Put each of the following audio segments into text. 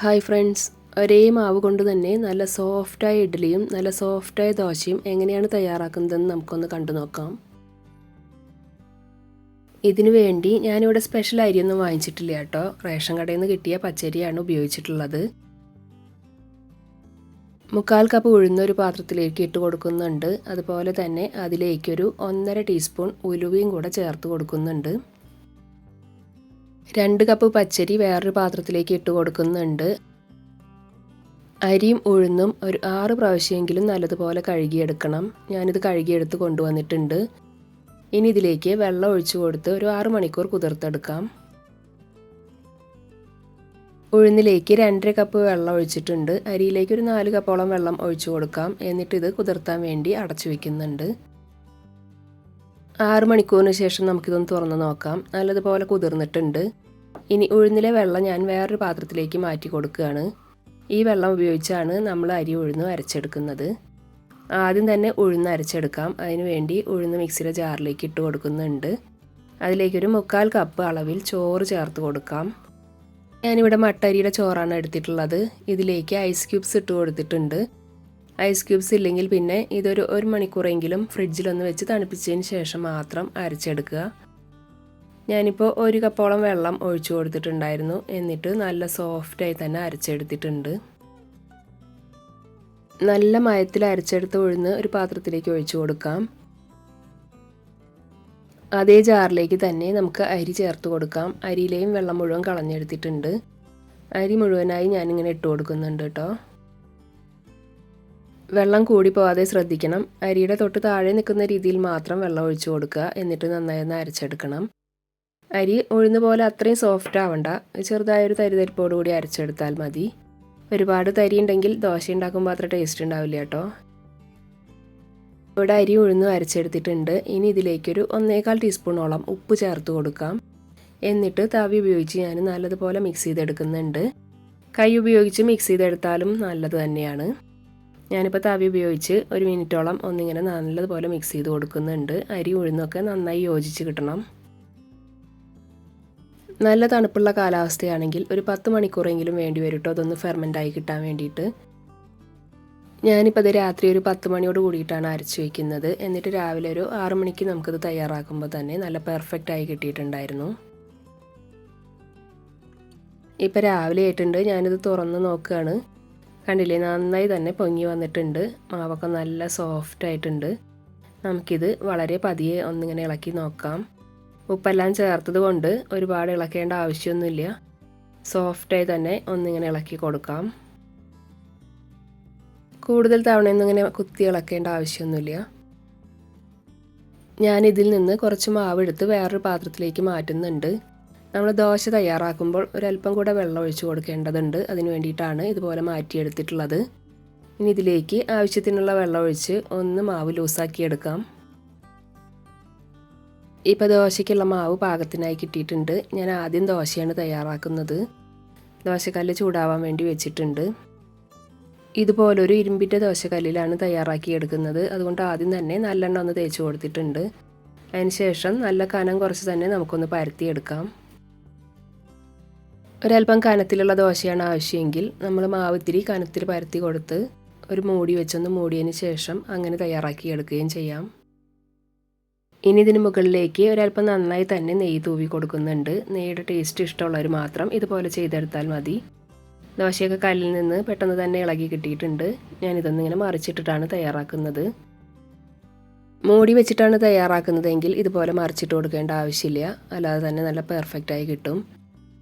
Hi friends. ഒരേ മാവ് കൊണ്ട് തന്നെ നല്ല സോഫ്റ്റായ ഇഡ്ഡലിയും നല്ല സോഫ്റ്റായ ദോശയും എങ്ങനെയാണ് തയ്യാറാക്കുന്നതെന്ന് നമുക്കൊന്ന് കണ്ടു നോക്കാം. ഇതിനു വേണ്ടി ഞാനിവിടെ സ്പെഷ്യൽ അരിയൊന്നും വാങ്ങിച്ചിട്ടില്ല കേട്ടോ. റേഷൻ കടയിൽ നിന്ന് കിട്ടിയ പച്ചരിയാണ് ഉപയോഗിച്ചിട്ടുള്ളത്. മുക്കാൽ കപ്പ് ഉഴുന്ന ഒരു പാത്രത്തിലേക്ക് ഇട്ട് കൊടുക്കുന്നുണ്ട്. അതുപോലെ തന്നെ അതിലേക്കൊരു ഒന്നര ടീസ്പൂൺ ഉലുവയും കൂടെ ചേർത്ത് കൊടുക്കുന്നുണ്ട്. രണ്ട് കപ്പ് പച്ചരി വേറൊരു പാത്രത്തിലേക്ക് ഇട്ട് കൊടുക്കുന്നുണ്ട്. അരിയും ഉഴുന്നും ഒരു ആറ് പ്രാവശ്യമെങ്കിലും നല്ലതുപോലെ കഴുകിയെടുക്കണം. ഞാനിത് കഴുകിയെടുത്ത് കൊണ്ടുവന്നിട്ടുണ്ട്. ഇനി ഇതിലേക്ക് വെള്ളം ഒഴിച്ചു കൊടുത്ത് ഒരു ആറ് മണിക്കൂർ കുതിർത്തെടുക്കാം. ഉഴുന്നിലേക്ക് രണ്ടര കപ്പ് വെള്ളം ഒഴിച്ചിട്ടുണ്ട്. അരിയിലേക്ക് ഒരു നാല് കപ്പോളം വെള്ളം ഒഴിച്ചു കൊടുക്കാം. എന്നിട്ട് ഇത് കുതിർത്താൻ വേണ്ടി അടച്ചു വെക്കുന്നുണ്ട്. ആറ് മണിക്കൂറിന് ശേഷം നമുക്കിതൊന്ന് തുറന്ന് നോക്കാം. നല്ലതുപോലെ കുതിർന്നിട്ടുണ്ട്. ഇനി ഉഴുന്നിലെ വെള്ളം ഞാൻ വേറൊരു പാത്രത്തിലേക്ക് മാറ്റി കൊടുക്കുകയാണ്. ഈ വെള്ളം ഉപയോഗിച്ചാണ് നമ്മൾ അരി ഉഴുന്ന് അരച്ചെടുക്കുന്നത്. ആദ്യം തന്നെ ഉഴുന്ന് അരച്ചെടുക്കാം. അതിന് വേണ്ടി ഉഴുന്ന് മിക്സിയുടെ ജാറിലേക്ക് ഇട്ട് കൊടുക്കുന്നുണ്ട്. അതിലേക്കൊരു മുക്കാൽ കപ്പ് അളവിൽ ചോറ് ചേർത്ത് കൊടുക്കാം. ഞാനിവിടെ മട്ടരിയുടെ ചോറാണ് എടുത്തിട്ടുള്ളത്. ഇതിലേക്ക് ഐസ് ക്യൂബ്സ് ഇട്ട് കൊടുത്തിട്ടുണ്ട്. ഐസ് ക്യൂബ്സ് ഇല്ലെങ്കിൽ പിന്നെ ഇതൊരു ഒരു മണിക്കൂറെങ്കിലും ഫ്രിഡ്ജിലൊന്ന് വെച്ച് തണുപ്പിച്ചതിന് ശേഷം മാത്രം അരച്ചെടുക്കുക. ഞാനിപ്പോൾ ഒരു കപ്പോളം വെള്ളം ഒഴിച്ചു കൊടുത്തിട്ടുണ്ടായിരുന്നു. എന്നിട്ട് നല്ല സോഫ്റ്റായി തന്നെ അരച്ചെടുത്തിട്ടുണ്ട്. നല്ല മയത്തിൽ അരച്ചെടുത്ത് ഉഴുന്ന് ഒരു പാത്രത്തിലേക്ക് ഒഴിച്ചു കൊടുക്കാം. അതേ ജാറിലേക്ക് തന്നെ നമുക്ക് അരി ചേർത്ത് കൊടുക്കാം. അരിയിലെയും വെള്ളം മുഴുവൻ കളഞ്ഞെടുത്തിട്ടുണ്ട്. അരി മുഴുവനായി ഞാനിങ്ങനെ ഇട്ട് കൊടുക്കുന്നുണ്ട് കേട്ടോ. വെള്ളം കൂടി പോവാതെ ശ്രദ്ധിക്കണം. അരിയുടെ തൊട്ട് താഴെ നിൽക്കുന്ന രീതിയിൽ മാത്രം വെള്ളം ഒഴിച്ചു കൊടുക്കുക. എന്നിട്ട് നന്നായി ഒന്ന് അരച്ചെടുക്കണം. അരി ഉഴുന്ന പോലെ അത്രയും സോഫ്റ്റ് ആവണ്ട. ചെറുതായൊരു തരിതരിപ്പോട് കൂടി അരച്ചെടുത്താൽ മതി. ഒരുപാട് തരി ഉണ്ടെങ്കിൽ ദോശ ഉണ്ടാക്കുമ്പോൾ അത്ര ടേസ്റ്റ് ഉണ്ടാവില്ല കേട്ടോ. ഇവിടെ അരി ഉഴുന്ന് അരച്ചെടുത്തിട്ടുണ്ട്. ഇനി ഇതിലേക്കൊരു ഒന്നേകാൽ ടീസ്പൂണോളം ഉപ്പ് ചേർത്ത് കൊടുക്കാം. എന്നിട്ട് തവി ഉപയോഗിച്ച് ഞാൻ നല്ലതുപോലെ മിക്സ് ചെയ്തെടുക്കുന്നുണ്ട്. കൈ ഉപയോഗിച്ച് മിക്സ് ചെയ്തെടുത്താലും നല്ലത് തന്നെയാണ്. ഞാനിപ്പോൾ തവി ഉപയോഗിച്ച് ഒരു മിനിറ്റോളം ഒന്നിങ്ങനെ നല്ലതുപോലെ മിക്സ് ചെയ്ത് കൊടുക്കുന്നുണ്ട്. അരി ഉഴുന്നൊക്കെ നന്നായി യോജിച്ച് കിട്ടണം. നല്ല തണുപ്പുള്ള കാലാവസ്ഥയാണെങ്കിൽ ഒരു പത്ത് മണിക്കൂറെങ്കിലും വേണ്ടി വരും കേട്ടോ അതൊന്ന് ഫെർമെന്റായി കിട്ടാൻ വേണ്ടിയിട്ട്. ഞാനിപ്പോൾ അത് രാത്രി ഒരു പത്ത് മണിയോട് കൂടിയിട്ടാണ് അരച്ച് വയ്ക്കുന്നത് എന്നിട്ട് രാവിലെ ഒരു ആറു മണിക്ക് നമുക്കത് തയ്യാറാക്കുമ്പോൾ തന്നെ നല്ല പെർഫെക്റ്റ് ആയി കിട്ടിയിട്ടുണ്ടായിരുന്നു. ഇപ്പോൾ രാവിലെ ആയിട്ടുണ്ട്. ഞാനിത് തുറന്ന് നോക്കുകയാണ് കണ്ടില്ലേ? നന്നായി തന്നെ പൊങ്ങി വന്നിട്ടുണ്ട്. മാവൊക്കെ നല്ല സോഫ്റ്റ് ആയിട്ടുണ്ട്. നമുക്കിത് വളരെ പതിയെ ഒന്നിങ്ങനെ ഇളക്കി നോക്കാം. ഉപ്പെല്ലാം ചേർത്തത് കൊണ്ട് ഒരുപാട് ഇളക്കേണ്ട ആവശ്യമൊന്നുമില്ല. സോഫ്റ്റായി തന്നെ ഒന്നിങ്ങനെ ഇളക്കി കൊടുക്കാം. കൂടുതൽ തവണയൊന്നും ഇങ്ങനെ കുത്തി ഇളക്കേണ്ട ആവശ്യമൊന്നുമില്ല. ഞാനിതിൽ നിന്ന് കുറച്ച് മാവ് എടുത്ത് വേറൊരു പാത്രത്തിലേക്ക് മാറ്റുന്നുണ്ട്. നമ്മൾ ദോശ തയ്യാറാക്കുമ്പോൾ ഒരല്പം കൂടെ വെള്ളം ഒഴിച്ചു കൊടുക്കേണ്ടതുണ്ട്. അതിന് വേണ്ടിയിട്ടാണ് ഇതുപോലെ മാറ്റിയെടുത്തിട്ടുള്ളത്. ഇനി ഇതിലേക്ക് ആവശ്യത്തിനുള്ള വെള്ളം ഒഴിച്ച് ഒന്ന് മാവ് ലൂസാക്കിയെടുക്കാം ഇപ്പോൾ ദോശയ്ക്കുള്ള മാവ് പാകത്തിനായി കിട്ടിയിട്ടുണ്ട്. ഞാൻ ആദ്യം ദോശയാണ് തയ്യാറാക്കുന്നത്. ദോശക്കല്ല് ചൂടാവാൻ വേണ്ടി വെച്ചിട്ടുണ്ട്. ഇതുപോലൊരു ഇരുമ്പിന്റെ ദോശക്കല്ലിലാണ് തയ്യാറാക്കിയെടുക്കുന്നത് അതുകൊണ്ട് ആദ്യം തന്നെ നല്ലെണ്ണ ഒന്ന് തേച്ച് കൊടുത്തിട്ടുണ്ട്. അതിനുശേഷം നല്ല കനം കുറച്ച് തന്നെ നമുക്കൊന്ന് പരത്തിയെടുക്കാം. ഒരല്പം കനത്തിലുള്ള ദോശയാണ് ആവശ്യമെങ്കിൽ നമ്മൾ മാവ് ഇത്തിരി കനത്തിൽ പരത്തി കൊടുത്ത് ഒരു മൂടി വെച്ചൊന്ന് മൂടിയതിന് ശേഷം അങ്ങനെ തയ്യാറാക്കി എടുക്കുകയും ചെയ്യാം. ഇനി ഇതിന് മുകളിലേക്ക് ഒരല്പം നന്നായി തന്നെ നെയ്യ് തൂവി കൊടുക്കുന്നുണ്ട്. നെയ്യുടെ ടേസ്റ്റ് ഇഷ്ടമുള്ളവർ മാത്രം ഇതുപോലെ ചെയ്തെടുത്താൽ മതി. ദോശയൊക്കെ കല്ലിൽ നിന്ന് പെട്ടെന്ന് തന്നെ ഇളകി കിട്ടിയിട്ടുണ്ട്. ഞാനിതൊന്നിങ്ങനെ മറിച്ചിട്ടിട്ടാണ് തയ്യാറാക്കുന്നത്. മൂടി വെച്ചിട്ടാണ് തയ്യാറാക്കുന്നതെങ്കിൽ ഇതുപോലെ മറിച്ചിട്ട് കൊടുക്കേണ്ട ആവശ്യമില്ല. അല്ലാതെ തന്നെ നല്ല പെർഫെക്റ്റായി കിട്ടും.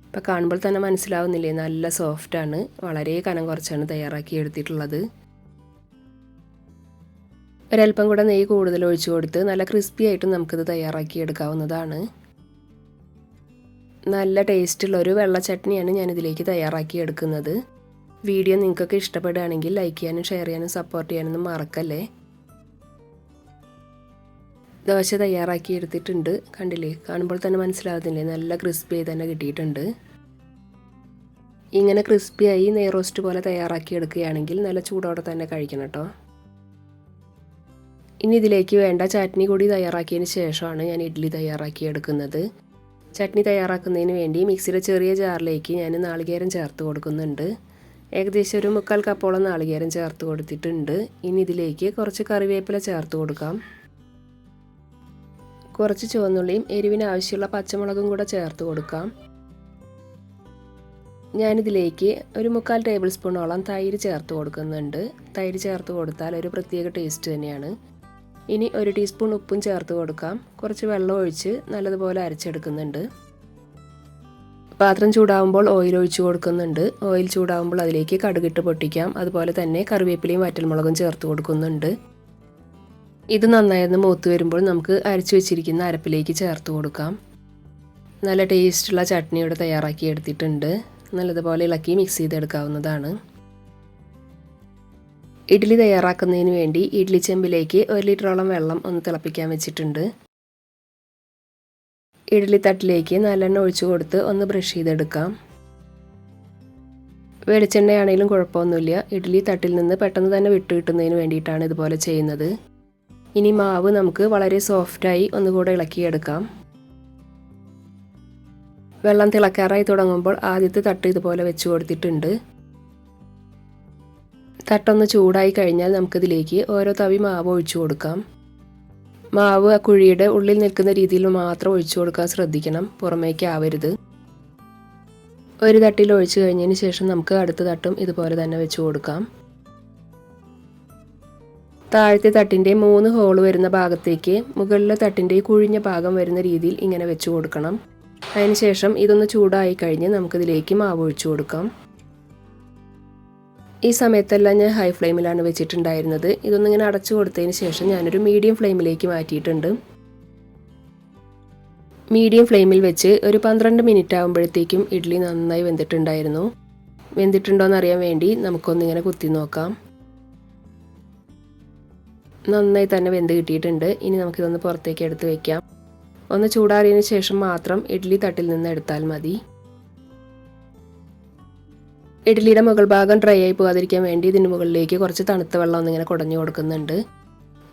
ഇപ്പം കാണുമ്പോൾ തന്നെ മനസ്സിലാവുന്നില്ലേ നല്ല സോഫ്റ്റാണ് വളരെ കനം കുറച്ചാണ് തയ്യാറാക്കി എടുത്തിട്ടുള്ളത്. ഒരല്പം കൂടെ നെയ്യ് കൂടുതൽ ഒഴിച്ചു കൊടുത്ത് നല്ല ക്രിസ്പി ആയിട്ട് നമുക്കിത് തയ്യാറാക്കി എടുക്കാവുന്നതാണ്. നല്ല ടേസ്റ്റുള്ള ഒരു വെള്ള ചട്നിയാണ് ഞാൻ ഇതിലേക്ക് തയ്യാറാക്കി എടുക്കുന്നത്. വീഡിയോ നിങ്ങൾക്കൊക്കെ ഇഷ്ടപ്പെടുകയാണെങ്കിൽ ലൈക്ക് ചെയ്യാനും ഷെയർ ചെയ്യാനും സപ്പോർട്ട് ചെയ്യാനൊന്നും മറക്കല്ലേ? ദോശ തയ്യാറാക്കി എടുത്തിട്ടുണ്ട്. കണ്ടില്ലേ? കാണുമ്പോൾ തന്നെ മനസ്സിലാവുന്നില്ലേ? നല്ല ക്രിസ്പി ആയി തന്നെ കിട്ടിയിട്ടുണ്ട്. ഇങ്ങനെ ക്രിസ്പിയായി നെയ് റോസ്റ്റ് പോലെ തയ്യാറാക്കി എടുക്കുകയാണെങ്കിൽ നല്ല ചൂടോടെ തന്നെ കഴിക്കണം കേട്ടോ. ഇനി ഇതിലേക്ക് വേണ്ട ചട്നി കൂടി തയ്യാറാക്കിയതിന് ശേഷമാണ് ഞാൻ ഇഡ്ഡലി തയ്യാറാക്കി എടുക്കുന്നത്. ചട്നി തയ്യാറാക്കുന്നതിന് വേണ്ടി മിക്സിയുടെ ചെറിയ ജാറിലേക്ക് ഞാൻ നാളികേരം ചേർത്ത് കൊടുക്കുന്നുണ്ട്. ഏകദേശം ഒരു മുക്കാൽ കപ്പോളം നാളികേരം ചേർത്ത് കൊടുത്തിട്ടുണ്ട്. ഇനി ഇതിലേക്ക് കുറച്ച് കറിവേപ്പില ചേർത്ത് കൊടുക്കാം. കുറച്ച് ചുവന്നുള്ളിയും എരിവിന് ആവശ്യമുള്ള പച്ചമുളകും കൂടെ ചേർത്ത് കൊടുക്കാം. ഞാനിതിലേക്ക് ഒരു മുക്കാൽ ടേബിൾ സ്പൂണോളം തൈര് ചേർത്ത് കൊടുക്കുന്നുണ്ട്. തൈര് ചേർത്ത് കൊടുത്താൽ ഒരു പ്രത്യേക ടേസ്റ്റ് തന്നെയാണ്. ഇനി ഒരു ടീസ്പൂൺ ഉപ്പും ചേർത്ത് കൊടുക്കാം. കുറച്ച് വെള്ളം ഒഴിച്ച് നല്ലതുപോലെ അരച്ചെടുക്കുന്നുണ്ട്. പാത്രം ചൂടാവുമ്പോൾ ഓയിൽ ഒഴിച്ചു കൊടുക്കുന്നുണ്ട്. ഓയിൽ ചൂടാവുമ്പോൾ അതിലേക്ക് കടുകിട്ട് പൊട്ടിക്കാം. അതുപോലെ തന്നെ കറിവേപ്പിലയും വറ്റൽമുളകും ചേർത്ത് കൊടുക്കുന്നുണ്ട്. ഇത് നന്നായിരുന്നു മൂത്ത് വരുമ്പോൾ നമുക്ക് അരച്ചു വെച്ചിരിക്കുന്ന അരപ്പിലേക്ക് ചേർത്ത് കൊടുക്കാം. നല്ല ടേസ്റ്റുള്ള ചട്നി ഇവിടെ തയ്യാറാക്കി എടുത്തിട്ടുണ്ട്. നല്ലതുപോലെ ഇളക്കി മിക്സ് ചെയ്തെടുക്കാവുന്നതാണ്. ഇഡ്ഡലി തയ്യാറാക്കുന്നതിന് വേണ്ടി ഇഡ്ഡലി ചെമ്പിലേക്ക് ഒരു ലിറ്ററോളം വെള്ളം ഒന്ന് തിളപ്പിക്കാൻ വെച്ചിട്ടുണ്ട്. ഇഡ്ഡലി തട്ടിലേക്ക് നല്ലെണ്ണ ഒഴിച്ചു കൊടുത്ത് ഒന്ന് ബ്രഷ് ചെയ്തെടുക്കാം. വെളിച്ചെണ്ണയാണെങ്കിലും കുഴപ്പമൊന്നുമില്ല. ഇഡ്ഡലി തട്ടിൽ നിന്ന് പെട്ടെന്ന് തന്നെ വിട്ടു കിട്ടുന്നതിന് വേണ്ടിയിട്ടാണ് ഇതുപോലെ ചെയ്യുന്നത്. ഇനി മാവ് നമുക്ക് വളരെ സോഫ്റ്റായി ഒന്നുകൂടെ ഇളക്കിയെടുക്കാം. വെള്ളം തിളക്കാറായി തുടങ്ങുമ്പോൾ ആദ്യത്തെ തട്ട് ഇതുപോലെ വെച്ച് കൊടുത്തിട്ടുണ്ട്. തട്ടൊന്ന് ചൂടായി കഴിഞ്ഞാൽ നമുക്കിതിലേക്ക് ഓരോ തവി മാവ് ഒഴിച്ചു കൊടുക്കാം. മാവ് ആ കുഴിയുടെ ഉള്ളിൽ നിൽക്കുന്ന രീതിയിൽ മാത്രം ഒഴിച്ചു കൊടുക്കാൻ ശ്രദ്ധിക്കണം പുറമേക്ക് ആവരുത്. ഒരു തട്ടിൽ ഒഴിച്ചു കഴിഞ്ഞതിന് ശേഷം നമുക്ക് അടുത്ത തട്ടും ഇതുപോലെ തന്നെ വെച്ച് കൊടുക്കാം. താഴത്തെ തട്ടിന്റെ മൂന്ന് ഹോൾ വരുന്ന ഭാഗത്തേക്ക് മുകളിലെ തട്ടിന്റെ കുഴിഞ്ഞ ഭാഗം വരുന്ന രീതിയിൽ ഇങ്ങനെ വെച്ച് കൊടുക്കണം. അതിനുശേഷം ഇതൊന്ന് ചൂടായി കഴിഞ്ഞ് നമുക്കിതിലേക്ക് മാവ് ഒഴിച്ചു കൊടുക്കാം. ഈ സമയത്തെല്ലാം ഞാൻ ഹൈ ഫ്ലെയിമിലാണ് വെച്ചിട്ടുണ്ടായിരുന്നത്. ഇതൊന്നിങ്ങനെ അടച്ചു കൊടുത്തതിന് ശേഷം ഞാനൊരു മീഡിയം ഫ്ലെയിമിലേക്ക് മാറ്റിയിട്ടുണ്ട്. മീഡിയം ഫ്ലെയിമിൽ വെച്ച് ഒരു പന്ത്രണ്ട് മിനിറ്റ് ആകുമ്പോഴത്തേക്കും ഇഡ്ഡലി നന്നായി വെന്തിട്ടുണ്ടായിരുന്നു. വെന്തിട്ടുണ്ടോ എന്നറിയാൻ വേണ്ടി നമുക്കൊന്നിങ്ങനെ കുത്തി നോക്കാം. നന്നായി തന്നെ വെന്ത് കിട്ടിയിട്ടുണ്ട്. ഇനി നമുക്കിതൊന്ന് പുറത്തേക്ക് എടുത്ത് വെക്കാം. ഒന്ന് ചൂടാറിയതിന് ശേഷം മാത്രം ഇഡ്ഡലി തട്ടിൽ നിന്ന് എടുത്താൽ മതി. ഇഡ്ഡലിയുടെ മുകൾ ഭാഗം ഡ്രൈ ആയി പോകാതിരിക്കാൻ വേണ്ടി ഇതിന് മുകളിലേക്ക് കുറച്ച് തണുത്ത വെള്ളം ഒന്നിങ്ങനെ കുടഞ്ഞു കൊടുക്കുന്നുണ്ട്.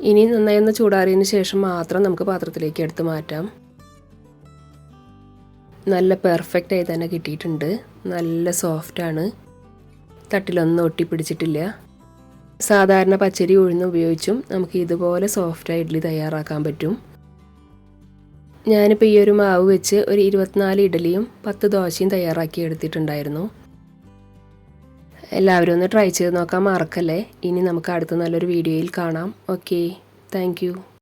ഇനി നന്നായി ഒന്ന് ചൂടാറിയതിന് ശേഷം മാത്രം നമുക്ക് പാത്രത്തിലേക്ക് എടുത്ത് മാറ്റാം. നല്ല പെർഫെക്റ്റ് ആയി തന്നെ കിട്ടിയിട്ടുണ്ട്. നല്ല സോഫ്റ്റാണ് തട്ടിലൊന്നും ഒട്ടിപ്പിടിച്ചിട്ടില്ല. സാധാരണ പച്ചരി ഉഴുന്ന് ഉപയോഗിച്ചും നമുക്ക് ഇതുപോലെ സോഫ്റ്റ് ഇഡ്ഡലി തയ്യാറാക്കാൻ പറ്റും. ഞാനിപ്പോൾ ഈ ഒരു മാവ് വെച്ച് ഒരു ഇരുപത്തിനാല് ഇഡലിയും പത്ത് ദോശയും തയ്യാറാക്കി എടുത്തിട്ടുണ്ടായിരുന്നു. എല്ലാവരും ഒന്ന് ട്രൈ ചെയ്ത് നോക്കാൻ മറക്കല്ലേ? ഇനി നമുക്ക് അടുത്ത നല്ലൊരു വീഡിയോയിൽ കാണാം. Okay thank